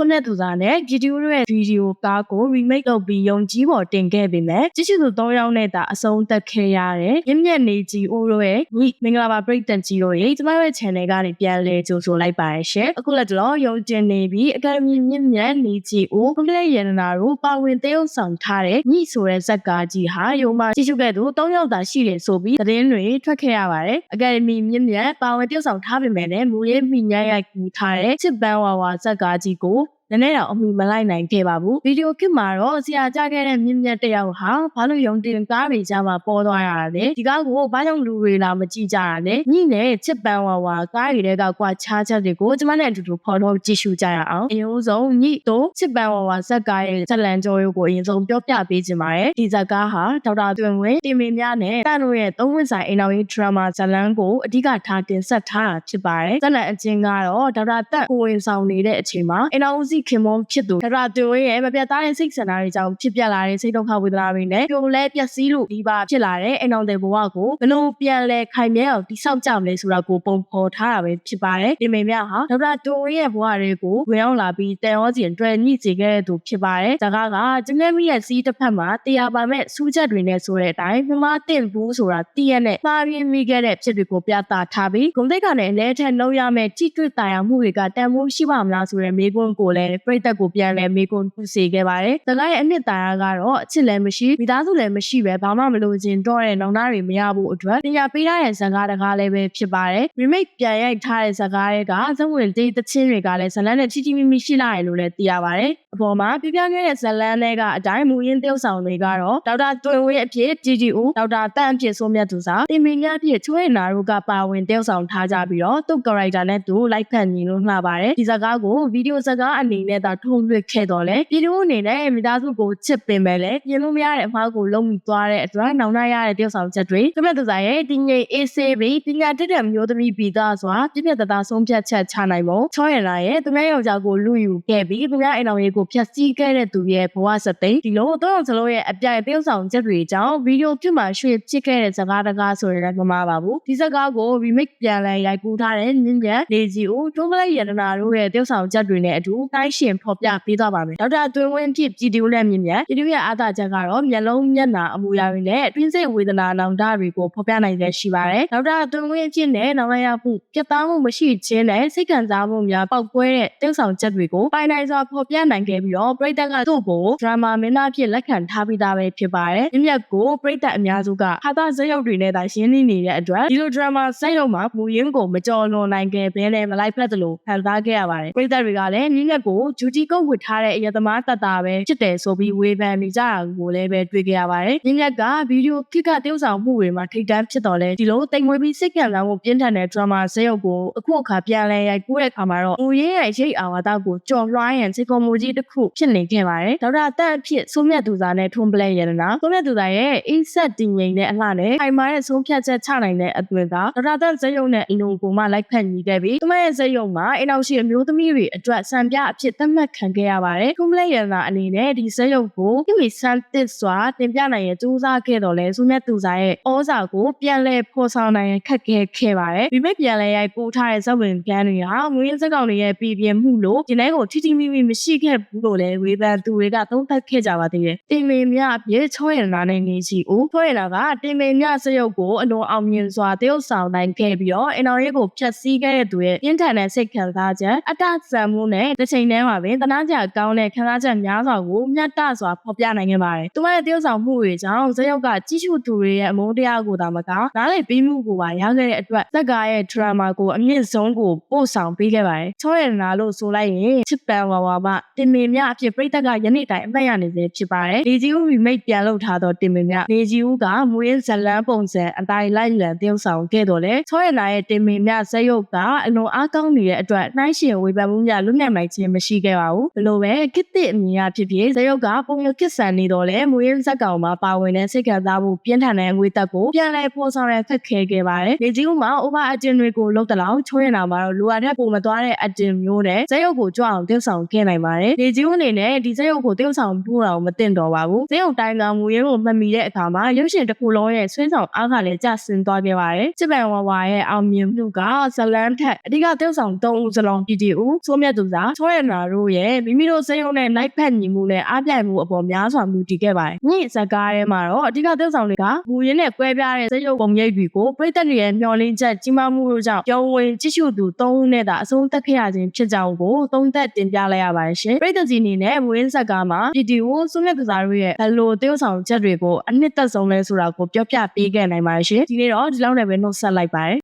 ဆွမ်းမြတ်သူစားနဲ့ဗီဒီယိုရဲ့ဗီဒီယိုကားကို remake လုပ်ပြီးယုံကြည်ပေါ်တင်ခဲ့ပေမဲ့ကြည့်ရှုသူ၃ယောက်နဲ့သာအဆုံးသတ်ခဲ့ရတယ်။မြင့်မြတ်နေကြီးအိုးတို့ရဲ့ညီမင်္ဂလာပါပရိသတ်ကြီးတို့ရေကျမတို့ရဲ့ channel ကနေပြန်လဲကြိုဆိုလိုက်ပါရရှင်။အခုလက်တော့ယုံကျင်နေပြီးအကယ်ဒမီမြင့်မြတ်နေကြီးအိုးကွန်ပလက်ရတနာတို့ပါဝင်တရုပ်ဆောင်ထားတဲ့ညီဆိုတဲ့ဇက်ကားကြီးဟာယုံမှကြည့်ရှုခဲ့သူ၃ယောက်သာရှိတယ်ဆိုပြီးသတင်းတွေထွက်ခဲ့ရပါတယ်။အကယ်ဒမီမြင့်မြတ်ပါဝင်တရုပ်ဆောင်ထားပေမဲ့လည်းမူရေးမိညာရိုက်ကူထားတဲ့ချစ်ပန်းဝါဝါဇက်ကားကြီးကို နည်းနည်းတော့အမှုမလိုက်နိုင်ခဲ့ပါဘူးဗီဒီယိုခစ်မှာတော့ဆရာကြခဲ့တဲ့မြင့်မြတ်တယောက်ဟာဘာလို့ယုံတင်ကားတွေကြားမှာပေါ်သွားရတာလဲဒီကားကိုဘာကြောင့်လူတွေလာမကြည့်ကြတာလဲညနဲ့ချစ်ပန်းဝါဝါကားတွေကကွာခြားချက်တွေကိုကျမနဲ့အတူတူဖော်ထုတ်ကြည့်ရှုကြရအောင်အရင်ဆုံးညတို့ချစ်ပန်းဝါဝါဇက်ကားရဲ့ဇက်လန်ကျော်ရုပ်ကိုအရင်ဆုံးပြောပြပေးခြင်းပါတယ်ဒီဇက်ကားဟာဒေါက်တာတွင်ဝင်းတင်မင်းများနဲ့တန်တို့ရဲ့သုံးဝင်ဆိုင်အိမ်တော်ရေးဒရမာဇလန်ကိုအဓိကထားတင်ဆက်ထားတာဖြစ်ပါတယ်ဇက်လန်အချင်းကတော့ဒေါက်တာတက်ကိုဝင်ဆောင်နေတဲ့အချိန်မှာအိမ်တော်ဦးစီခင်မောဖြစ်သူဒါရတွင်ရဲ့မပြတ်သားတဲ့စိတ်ဆန္ဒတွေကြောင့်ဖြစ်ပျက်လာတဲ့စိတ်ဒုက္ခဝေဒနာတွေနဲ့ပြုံလဲပျက်စီးလို့ဒီပါဖြစ်လာတဲ့အိမ်အောင်တဲ့ဘဝကိုဘလို့ပြန်လဲခိုင်မြဲအောင်တိဆောက်ကြမလဲဆိုတာကိုပုံဖော်ထားတာပဲဖြစ်ပါတယ်ဒီမိမြဟာဒေါက်တာတွင်ရဲ့ဘဝတွေကိုဝင်အောင်လာပြီးတန်ရောစီအတွက်ညှိစေခဲ့တဲ့သူဖြစ်ပါတယ်ဒါကကကျငယ်မိရဲ့စီးတစ်ဖက်မှာတရားပါမဲ့စူးချက်တွေနဲ့ဆိုတဲ့အတိုင်းမမတင်ဘူးဆိုတာတည့်ရနဲ့မှားပြင်းမိခဲ့တဲ့ဖြစ်တွေကိုပြသထားပြီးဂုံတိတ်ကလည်းအလဲထက်နှုံရမဲ့ကြည့်တွေ့တာယာမှုတွေကတန်ဖိုးရှိပါမလားဆိုတဲ့မေးခွန်းကိုလည်းပြိသက်ကိုပြန်လဲမေးခွန်းပြုစေခဲ့ပါတယ်။တကားရဲ့အနှစ်သာရကတော့အချစ်လည်းမရှိမိသားစုလည်းမရှိပဲဘာမှမလိုချင်တော့တဲ့နောင်နာတွေမရဖို့အတွက်ပညာပေးထားတဲ့ဇာတ်ကားတကားလည်းပဲဖြစ်ပါတယ်။ remake ပြန်ရိုက်ထားတဲ့ဇာတ်ကားတွေကဇဝင်တေးသချင်းတွေကလည်းဇလန်းနဲ့ချီချီမီမီရှိလာတယ်လို့လည်းသိရပါတယ်။အပေါ်မှာပြပြခဲ့တဲ့ဇလန်းတွေကအတိုင်းမူရင်းတယောက်ဆောင်တွေကတော့ဒေါက်တာတွင်ဝင်းအဖြစ် GGO ဒေါက်တာတန့်အဖြစ်ဆိုမြတ်သူစာတင်မင်းများအဖြစ်ချွေးနာတို့ကပါဝင်တယောက်ဆောင်ထားကြပြီးတော့သူ့ character နဲ့သူလိုက်ဖက်ညီလို့မှားပါတယ်ဒီဇာတ်ကားကိုဗီဒီယိုဇာတ်ကားအနေနဲ့သာထုံလွှင့်ခဲ့တော့လေပြည်သူအနေနဲ့မိသားစုကိုချစ်ပင်ပဲလေပြင်လို့မရတဲ့အမှားကိုလုံးပြီးသွားတဲ့အတွက်နောင်နှရတဲ့တယောက်ဆောင်ချက်တွေသူမြတ်သူစာရဲ့တင်းငိမ်အေးဆေးပြီးပညာတတ်တဲ့မျိုးသမီးပြည်သားစွာပြည့်ပြတ်သားသားဆုံးဖြတ်ချက်ချနိုင်ဖို့ချောရလာရဲ့သူမြတ်ယောက်ျားကိုလူယူခဲ့ပြီးသူမြတ်အိမ်တော်ရေးကိုဖျက်ဆီးခဲ့တဲ့သူရဲ့ဘဝစသိန်းဒီလိုတော့စလုံးရဲ့အပြိုင်တယောက်ဆောင်ချက်တွေကြောင့်ဗီဒီယိုဖြစ်မှာရွှေချစ်ခဲ့တဲ့စကားတကားဆိုရင်လည်းမမှားပါဘူးဒီစကားကို remake ပြန်လဲရိုက်ကူးထားတဲ့မြင်းပြန်လေကြီးကိုတွန်းပလိုက်ရတနာတို့ရဲ့တယောက်ဆောင်ချက်တွေနဲ့အတူတိုင်းရှင်ဖော်ပြပေးသွားပါမယ်ဒေါက်တာတွင်ဝင်းဖြစ်ပြည်သူလက်မြင့်မြတ်ပြည်သူရဲ့အားသာချက်ကတော့မျက်လုံးမျက်နှာအမူအရာတွေနဲ့အတွင်းစိတ်ဝေဒနာနောင်တတွေကိုဖော်ပြနိုင်တဲ့ရှိပါတယ်ဒေါက်တာတွင်ဝင်းဖြစ်တဲ့နောင်ရရမှုပြတ်သားမှုမရှိခြင်းနဲ့စိတ်ခံစားမှုများပေါက်ကွဲတဲ့တယောက်ဆောင်ချက်တွေကိုပိုင်နိုင်စွာဖော်ပြနိုင်ခဲ့ပြီးတော့ပရိသတ်ကသူ့ကိုဒရာမာမင်းသားဖြစ်လက်ခံထားပြီးသားပဲဖြစ်ပါတယ်မြင့်မြတ်ကိုပရိသတ်အများစုကဟာတာဇက်ရုပ်တွေနဲ့သာရှင်းနေနေတဲ့အတွက်ဒီလိုဒရာမာဇက်ရုပ်မှာမူရင်းကိုမကြော်လွန်နိုင်ခဲ့ဘဲနဲ့မလိုက်ဖက်သလိုခံစားခဲ့ရပါတယ်ပရိသတ်တွေကလည်းမြင့်မြတ်ကိုဂျူတီကုတ်ဝတ်ထားတဲ့အယသမားတတ်တာပဲဖြစ်တယ်ဆိုပြီးဝေဖန်နေကြတာကိုလည်းပဲတွေ့ကြရပါတယ်မြင့်မြတ်ကဗီဒီယိုခစ်ကတယောက်ဆောင်မှုတွေမှာထိတ်တန့်ဖြစ်တော်လဲဒီလိုတိမ်မွေးပြီးစိတ်ကံလာမှုပြင်းထန်တဲ့ဒရာမာဇက်ရုပ်ကိုအခုအခါပြန်လဲရိုက်ကူးတဲ့အခါမှာတော့မူရင်းရဲ့ရိတ်အာဝါဒကိုကြော်လွှားရန်စေကောမူကြီးတစ်ခုဖြစ်နေခဲ့ပါတယ်ဒေါက်တာတက်အဖြစ်ဆိုးမြတ်သူသားနဲ့ထွန်းပလဲရတနာဆိုးမြတ်သူသားရဲ့အိဆက်တင်ငိမ်တဲ့အလှနဲ့ခိုင်မာတဲ့ဆုံးဖြတ်ချက်ချနိုင်တဲ့အသွင်ကဒေါက်တာတက်ဇက်ရုံနဲ့အင်လိုကိုမှလိုက်ဖက်ညီခဲ့ပြီးသူမရဲ့ဇက်ရုံမှာအိမ်အောင်ရှိအမျိုးသမီးတွေအတွက်စံပြအဖြစ်သတ်မှတ်ခံခဲ့ရပါတယ်ထွန်းပလဲရတနာအနေနဲ့ဒီဇက်ရုံကိုကိမီဆန်တစ်စွာတင်ပြနိုင်ရစူးစမ်းခဲ့တော်လဲဆိုးမြတ်သူသားရဲ့ဩဇာကိုပြန်လဲဖော်ဆောင်နိုင်ရခက်ခဲခဲ့ပါတယ်ဒီမဲ့ပြန်လဲရိုက်ပို့ထားတဲ့ဇက်ဝင်ကန်းတွေဟာငွေစက်ကောင်တွေရဲ့ပြည်ပြင်းမှုလို့ဒီနေ့ကိုထိထိမိမိမရှိခဲ့ဘူးလို့လည်းဝေဖန်သူတွေကသုံးသပ်ခဲ့ကြပါသေးတယ်။တင်မေမြအပြည့်ချောရနာနဲ့နေစီဦးချောရနာကတင်မေမြစရုပ်ကိုအလွန်အောင်မြင်စွာတရုပ်ဆောင်နိုင်ခဲ့ပြီးတော့အင်တော်ရေးကိုဖျက်ဆီးခဲ့တဲ့သူရဲ့ပြင်းထန်တဲ့စိတ်ခံစားချက်အတဆံမှုနဲ့တစ်ချိန်တည်းမှာပင်တနာကြကောင်းတဲ့ခံစားချက်များစွာကိုမြတ်တစွာဖော်ပြနိုင်ခဲ့ပါတယ်။သူမရဲ့တရုပ်ဆောင်မှုတွေကြောင့်စရုပ်ကကြီးစုသူတွေရဲ့အမုန်းတရားကိုသာမကနားလည်ပြီးမှုကိုပါရခဲ့တဲ့အတွက်ဇက်ကားရဲ့ drama ကိုအမြင့်ဆုံးကိုပို့ဆောင်ပေးခဲ့ပါတယ်။ချောရနာလို့ဆိုလိုက်ရင်ချစ်ပန်ဝါဝါမတင်မေမြအဖြစ်ပြိတ္တကယနေ့တိုင်အမှတ်ရနေစေဖြစ်ပါတယ်။လေကြီးဦး remake ပြန်လုပ်ထားတော့တင်မေမြလေကြီးဦးကမူရင်းဇလန်းပုံစံအတိုင်းလိုက်လံတယောက်ဆောင်ခဲ့တော့လေချောရနာရဲ့တင်မေမြဇက်ရုပ်ကအလွန်အားကောင်းနေတဲ့အတွက်နှိုင်းရှင်ဝေဖန်မှုများလွတ်မြောက်နိုင်ခြင်းမရှိခဲ့ပါဘူး။ဘလို့ပဲကစ်တစ်အမြင်အဖြစ်ဖြစ်ဇက်ရုပ်ကပုံရကစ်ဆန်နေတော့လေမူရင်းဇက်ကောင်မှာပါဝင်တဲ့စိတ်ခံစားမှုပြင်းထန်တဲ့ငွေတက်ကိုပြန်လည်ပေါ်ဆောင်ရဖက်ခဲခဲ့ပါတယ်။လေကြီးဦးမှာ over action တွေကိုလုပ်တလောက်ချောရနာမှာတော့လူအပ်တဲ့ပုံမသွားတဲ့ action မျိုးနဲ့ဇက်ရုပ်ကိုကြွအောင်တယောက်ဆောင်ခဲ့နိုင်ပါတယ်။လေကြီးဦးအနေနဲ့ဒီဇက်ရုပ်ကိုတယောက်ဆောင်ပို့အောင်မတင်တော့ပါဘူး။ဇက်ရုပ်တိုင်းကမူရင်းကိုမှတ်မိတဲ့အခါမှာရုပ်ရှင်တစ်ခုလုံးရဲ့ဆွဲဆောင်အားကလည်းကျဆင်းသွားခဲ့ပါတယ်။ချစ်ပန်ဝါဝါရဲ့အောင်မြင်မှုကဇလန်းထက်အဓိကတယောက်ဆောင်၃ဦးစလုံးပြည်တီဦးစိုးမြတ်သူစာချောရနာတို့ရဲ့မိမိတို့စိတ်ရုံနဲ့လိုက်ဖက်ညီမှုနဲ့အားပြိုင်မှုအပေါ်များစွာမူတည်ခဲ့ပါတယ်။ညဇက်ကားထဲမှာတော့အဓိကသက်ဆောင်တွေကမူရင်းနဲ့ကွဲပြားတဲ့စိတ်ရုပ်ပုံရိပ်တွေကိုပြည်သက်တွေရဲ့မျှော်လင့်ချက်ကြီးမားမှုတို့ကြောင့်ပြောင်းဝင်ကြည့်ရှုသူ၃ဦးနဲ့သာအဆုံးသတ်ခဲ့ရခြင်းဖြစ်ကြောင်းကိုသုံးသက်တင်ပြလိုက်ရပါတယ်ရှင်။ပြည်သက်ကြီးအနေနဲ့မူရင်းဇက်ကားမှာပြည်တီကိုစွန့်မြတ်ကစားတို့ရဲ့ဘယ်လိုတည်ဆောင်ချက်တွေကိုအနှစ်သက်ဆုံးလဲဆိုတာကိုပြောပြပေးခဲ့နိုင်ပါတယ်ရှင်။ဒီနေ့တော့ဒီလောက်နဲ့ပဲနှုတ်ဆက်လိုက်ပါတယ်